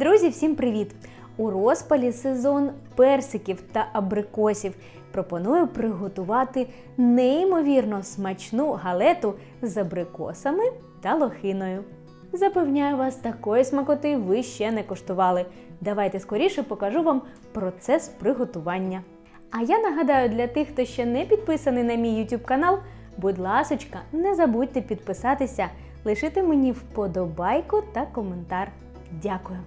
Друзі, всім привіт! У розпалі сезон персиків та абрикосів пропоную приготувати неймовірно смачну галету з абрикосами та лохиною. Запевняю вас, такої смакоти ви ще не коштували. Давайте скоріше покажу вам процес приготування. А я нагадаю для тих, хто ще не підписаний на мій YouTube канал, будь ласочка, не забудьте підписатися, лишити мені вподобайку та коментар. Дякую!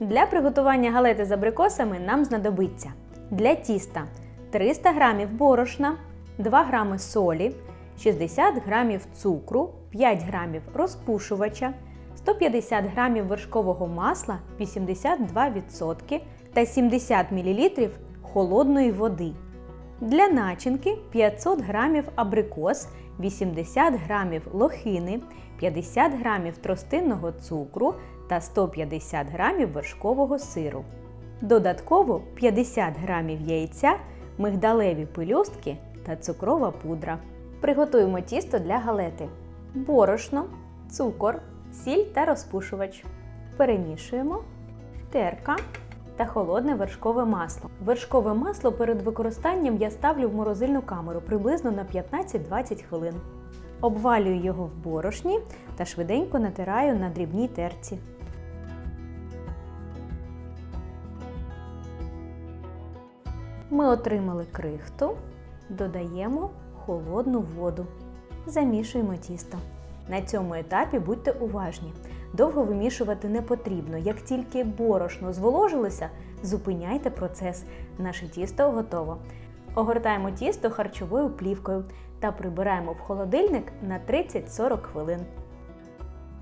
Для приготування галети з абрикосами нам знадобиться для тіста 300 г борошна, 2 г солі, 60 г цукру, 5 г розпушувача, 150 г вершкового масла 82% та 70 мл холодної води. Для начинки 500 г абрикос, 80 г лохини, 50 г тростинного цукру та 150 г вершкового сиру. Додатково 50 г яйця, мигдалеві пелюстки та цукрова пудра. Приготуємо тісто для галети. Борошно, цукор, сіль та розпушувач. Перемішуємо, терка та холодне вершкове масло. Вершкове масло перед використанням я ставлю в морозильну камеру приблизно на 15-20 хвилин. Обвалюю його в борошні та швиденько натираю на дрібній терці. Ми отримали крихту, додаємо холодну воду. Замішуємо тісто. На цьому етапі будьте уважні. Довго вимішувати не потрібно. Як тільки борошно зволожилося, зупиняйте процес. Наше тісто готово. Огортаємо тісто харчовою плівкою та прибираємо в холодильник на 30-40 хвилин.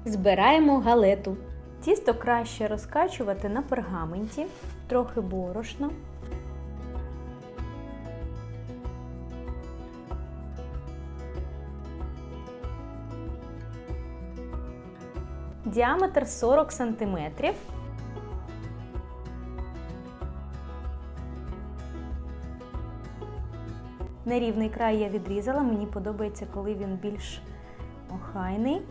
Збираємо галету. Тісто краще розкачувати на пергаменті, трохи борошна. Діаметр 40 см. Нерівний край я відрізала, мені подобається, коли він більш охайний.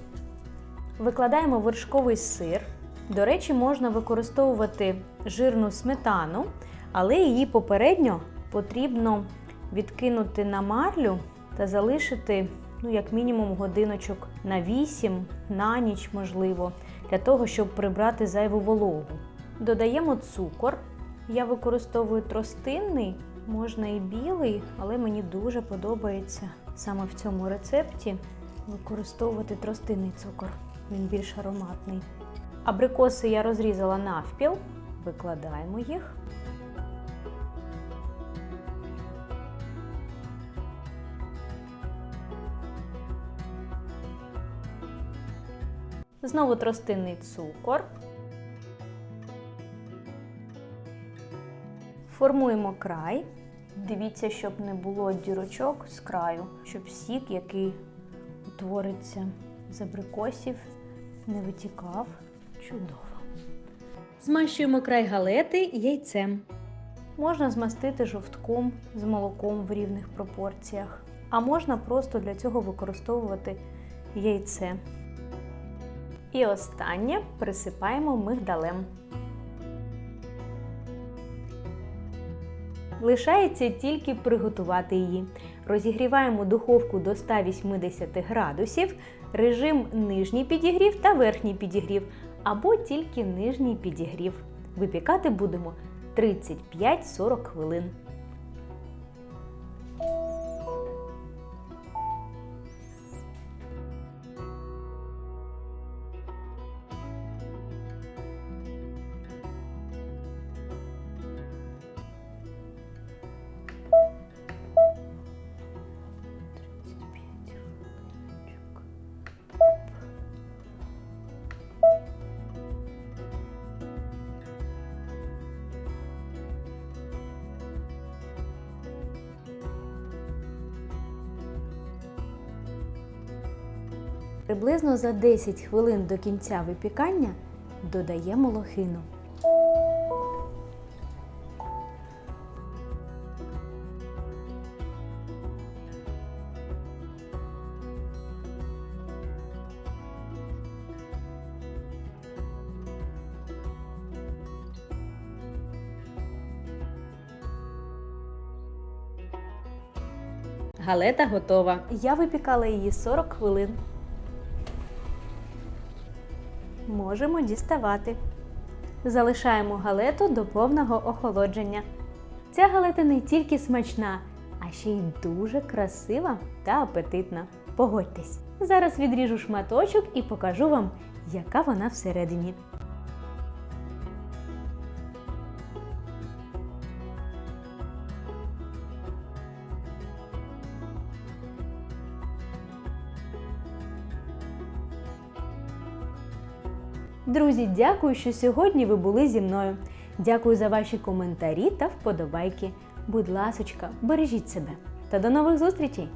Викладаємо вершковий сир. До речі, можна використовувати жирну сметану, але її попередньо потрібно відкинути на марлю та залишити, ну, як мінімум, годиночок на 8, на ніч, можливо, для того, щоб прибрати зайву вологу. Додаємо цукор. Я використовую тростинний, можна і білий, але мені дуже подобається саме в цьому рецепті використовувати тростинний цукор. Він більш ароматний. Абрикоси я розрізала навпіл, викладаємо їх. Знову тростинний цукор. Формуємо край. Дивіться, щоб не було дірочок з краю, щоб сік, який утвориться з абрикосів, не витікав. Чудово. Змащуємо край галети яйцем. Можна змастити жовтком з молоком в рівних пропорціях, а можна просто для цього використовувати яйце. І останнє присипаємо мигдалем. Лишається тільки приготувати її. Розігріваємо духовку до 180 градусів, режим нижній підігрів та верхній підігрів, або тільки нижній підігрів. Випікати будемо 35-40 хвилин. Приблизно за 10 хвилин до кінця випікання додаємо лохину. Галета готова. Я випікала її 40 хвилин. Можемо діставати. Залишаємо галету до повного охолодження. Ця галета не тільки смачна, а ще й дуже красива та апетитна. Погодьтесь. Зараз відріжу шматочок і покажу вам, яка вона всередині. Друзі, дякую, що сьогодні ви були зі мною. Дякую за ваші коментарі та вподобайки. Будь ласочка, бережіть себе та до нових зустрічей!